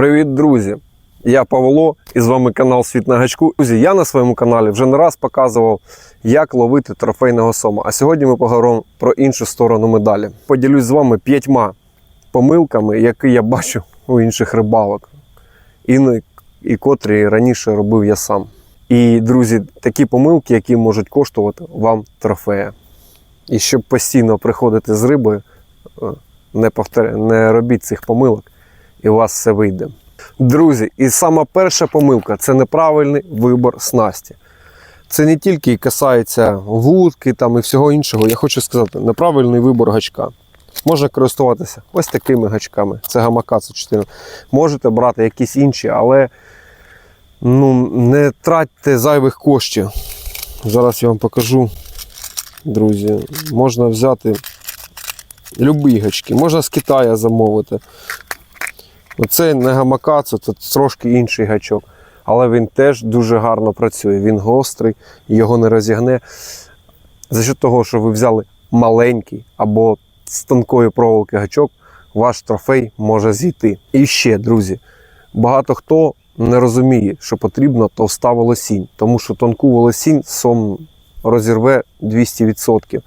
Привіт, друзі! Я Павло і з вами канал Світ на гачку. Друзі, я на своєму каналі вже не раз показував, як ловити трофейного сома. А сьогодні ми поговоримо про іншу сторону медалі. Поділюсь з вами п'ятьма помилками, які я бачу у інших рибалок, і, і котрі раніше робив я сам. І, друзі, такі помилки, які можуть коштувати вам трофея. І щоб постійно приходити з рибою, е, не, повтор... не робіть цих помилок, і у вас все вийде. Друзі, і сама перша помилка це неправильний вибор снасті. Це не тільки касається вудки там і всього іншого. Я хочу сказати, неправильний вибор гачка. Можна користуватися ось такими гачками. Це гамакацу 4. Можете брати якісь інші, але ну, не тратьте зайвих коштів. Зараз я вам покажу, друзі. Можна взяти любі гачки, можна з Китаю замовити. Оцей не гамакацу, це трошки інший гачок. Але він теж дуже гарно працює. Він гострий, його не розігне. За що того, що ви взяли маленький або з тонкої проволоки гачок, ваш трофей може зійти. І ще, друзі, багато хто не розуміє, що потрібно товста волосінь, тому що тонку волосінь сом розірве 200%.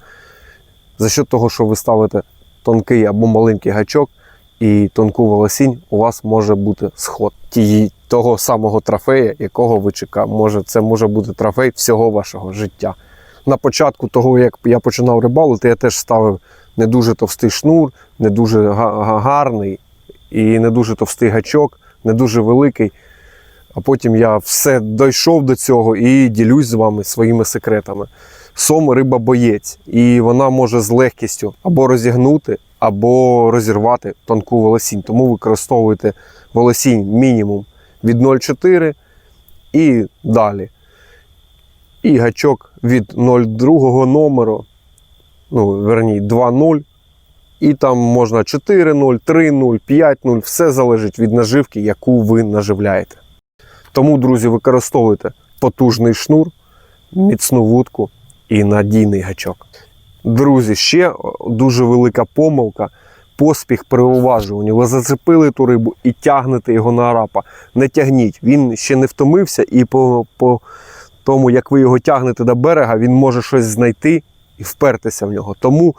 За що того, що ви ставите тонкий або маленький гачок, і тонку волосінь у вас може бути сход тієї того самого трофея, якого ви чекаєте. Може, це може бути трофей всього вашого життя. На початку того, як я починав рибалити, я теж ставив не дуже товстий шнур, не дуже га- га- гарний і не дуже товстий гачок, не дуже великий. А потім я все дійшов до цього і ділюсь з вами своїми секретами. Сом риба боєць, і вона може з легкістю або розігнути, або розірвати тонку волосінь. Тому використовуйте волосінь мінімум від 0,4 і далі. І гачок від 0,2 номеру, ну, верні, 2,0. І там можна 4,0, 3,0, 5,0, все залежить від наживки, яку ви наживляєте. Тому, друзі, використовуйте потужний шнур, міцну вудку і надійний гачок. Друзі, ще дуже велика помилка. Поспіх при уважуванні. Ви зацепили ту рибу і тягнете його на арапа. Не тягніть. Він ще не втомився, і по, по тому, як ви його тягнете до берега, він може щось знайти і впертися в нього. Тому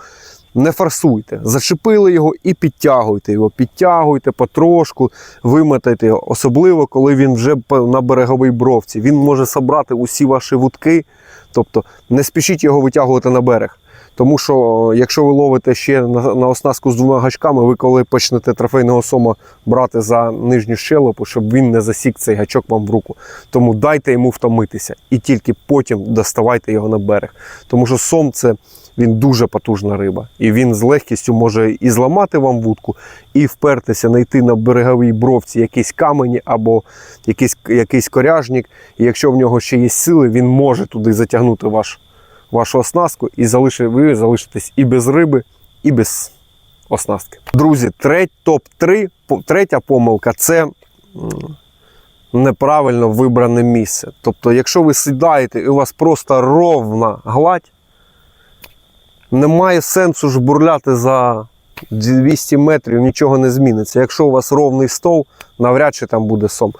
не форсуйте. Зачепили його і підтягуйте його. Підтягуйте потрошку, вимотайте його. Особливо, коли він вже на береговій бровці. Він може собрати усі ваші вудки. Тобто не спішіть його витягувати на берег. Тому що, якщо ви ловите ще на, на оснастку з двома гачками, ви коли почнете трофейного сома брати за нижню щелепу, щоб він не засік цей гачок вам в руку. Тому дайте йому втомитися і тільки потім доставайте його на берег. Тому що сом це він дуже потужна риба, і він з легкістю може і зламати вам вудку, і впертися, знайти на береговій бровці якісь камені або якийсь, якийсь коряжник. І якщо в нього ще є сили, він може туди затягнути ваш вашу оснастку і залиши, ви залишитесь і без риби, і без оснастки. Друзі, треть, топ-3, по- третя помилка це неправильно вибране місце. Тобто, якщо ви сідаєте і у вас просто ровна гладь, немає сенсу ж бурляти за 200 метрів, нічого не зміниться. Якщо у вас ровний стол, навряд чи там буде сом.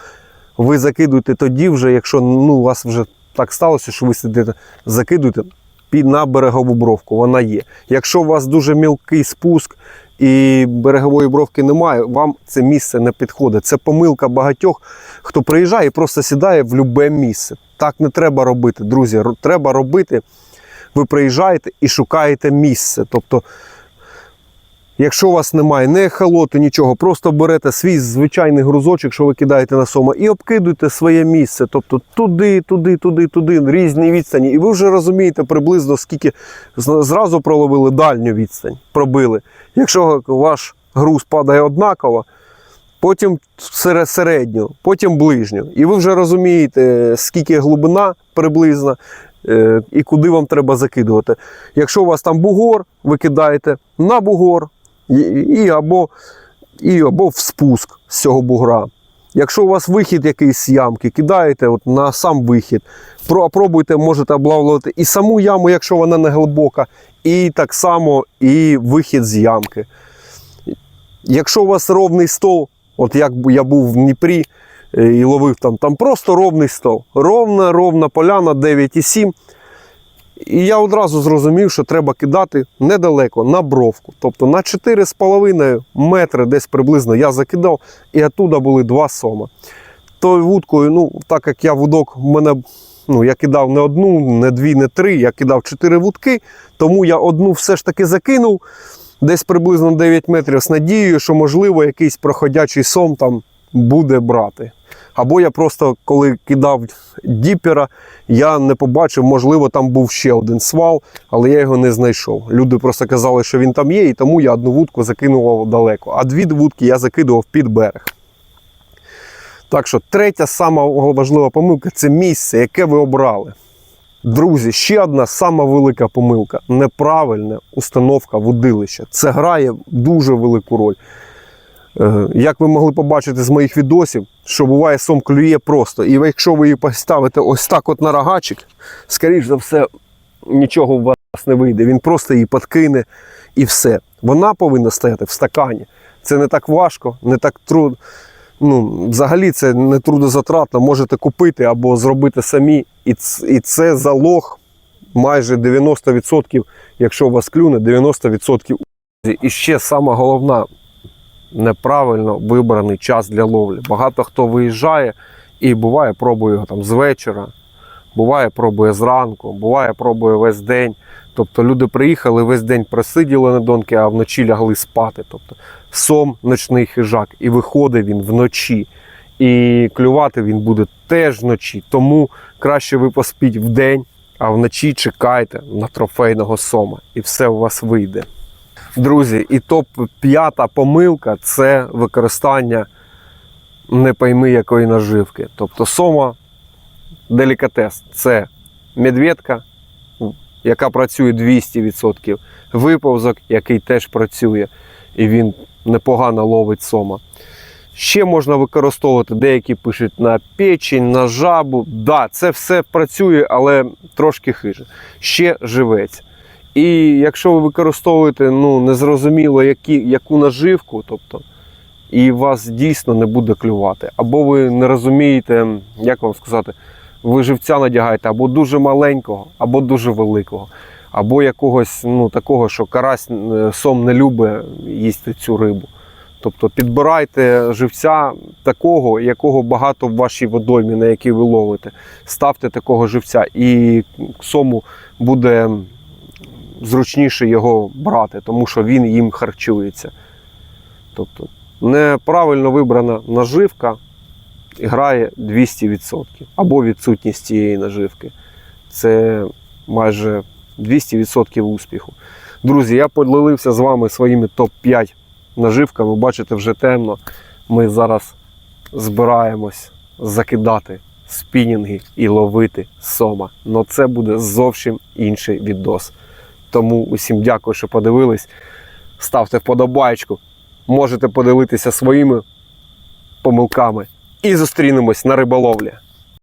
Ви закидуєте тоді вже, якщо ну, у вас вже так сталося, що ви сидите, закидуєте під на берегову бровку, вона є. Якщо у вас дуже мілкий спуск і берегової бровки немає, вам це місце не підходить. Це помилка багатьох, хто приїжджає і просто сідає в любе місце. Так не треба робити, друзі. Треба робити. Ви приїжджаєте і шукаєте місце. Тобто, якщо у вас немає ні ехолоту, нічого, просто берете свій звичайний грузочок, що ви кидаєте на сома, і обкидуєте своє місце. Тобто туди, туди, туди, туди, різні відстані. І ви вже розумієте приблизно, скільки зразу проловили дальню відстань, пробили. Якщо ваш груз падає однаково, потім сере- середню, потім ближню. І ви вже розумієте, скільки глибина приблизно е, і куди вам треба закидувати. Якщо у вас там бугор, ви кидаєте на бугор і, і, або, і або в спуск з цього бугра. Якщо у вас вихід якийсь з ямки, кидаєте от на сам вихід. Пробуйте, можете облавлювати і саму яму, якщо вона не глибока, і так само і вихід з ямки. Якщо у вас ровний стол, От як я був в Дніпрі е, і ловив там, там просто ровний стов. Ровна, ровна поляна 9,7. І я одразу зрозумів, що треба кидати недалеко на бровку. Тобто на 4,5 метри десь приблизно я закидав, і оттуда були два сома. Тою вудкою, ну, так як я вудок, в мене ну, я кидав не одну, не дві, не три, я кидав чотири вудки, тому я одну все ж таки закинув десь приблизно 9 метрів з надією, що, можливо, якийсь проходячий сом там буде брати. Або я просто, коли кидав діпера, я не побачив, можливо, там був ще один свал, але я його не знайшов. Люди просто казали, що він там є, і тому я одну вудку закинував далеко, а дві вудки я закидував під берег. Так що третя сама важлива помилка це місце, яке ви обрали. Друзі, ще одна сама велика помилка неправильна установка водилища. Це грає дуже велику роль. Е, Як ви могли побачити з моїх відосів, що буває сом клює просто. І якщо ви її поставите ось так от на рогачик, скоріш за все, нічого у вас не вийде. Він просто її подкине і все. Вона повинна стояти в стакані. Це не так важко, не так трудно. Ну, взагалі це не трудозатратно. Можете купити або зробити самі. І це залог майже 90%, якщо у вас клюне, 90% і ще сама головна неправильно вибраний час для ловлі. Багато хто виїжджає і буває, пробує його там з вечора, буває, пробує зранку, буває, пробує весь день. Тобто люди приїхали, весь день просиділи на донки, а вночі лягли спати. Тобто сом ночний хижак, і виходить він вночі. І клювати він буде теж вночі. Тому краще ви поспіть вдень, а вночі чекайте на трофейного сома, і все у вас вийде. Друзі, і топ п'ята помилка це використання не пойми якої наживки. Тобто сома делікатес це медведка, яка працює 200%, виповзок, який теж працює, і він непогано ловить сома. Ще можна використовувати, деякі пишуть на печень, на жабу. Да, це все працює, але трошки хиже. Ще живець. І якщо ви використовуєте ну, незрозуміло які, яку наживку, тобто, і вас дійсно не буде клювати, або ви не розумієте, як вам сказати, ви живця надягаєте або дуже маленького, або дуже великого, або якогось ну, такого, що карась е, сом не любить їсти цю рибу. Тобто підбирайте живця такого, якого багато в вашій водоймі, на якій ви ловите. Ставте такого живця, і сому буде зручніше його брати, тому що він їм харчується. Тобто неправильно вибрана наживка грає 200%. Або відсутність цієї наживки. Це майже 200% успіху. Друзі, я поділився з вами своїми топ-5 наживками. Бачите, вже темно. Ми зараз збираємось закидати спінінги і ловити сома. Но це буде зовсім інший відос. Тому усім дякую, що подивились. Ставте вподобайку. Можете поділитися своїми помилками. І зустрінемось на риболовлі.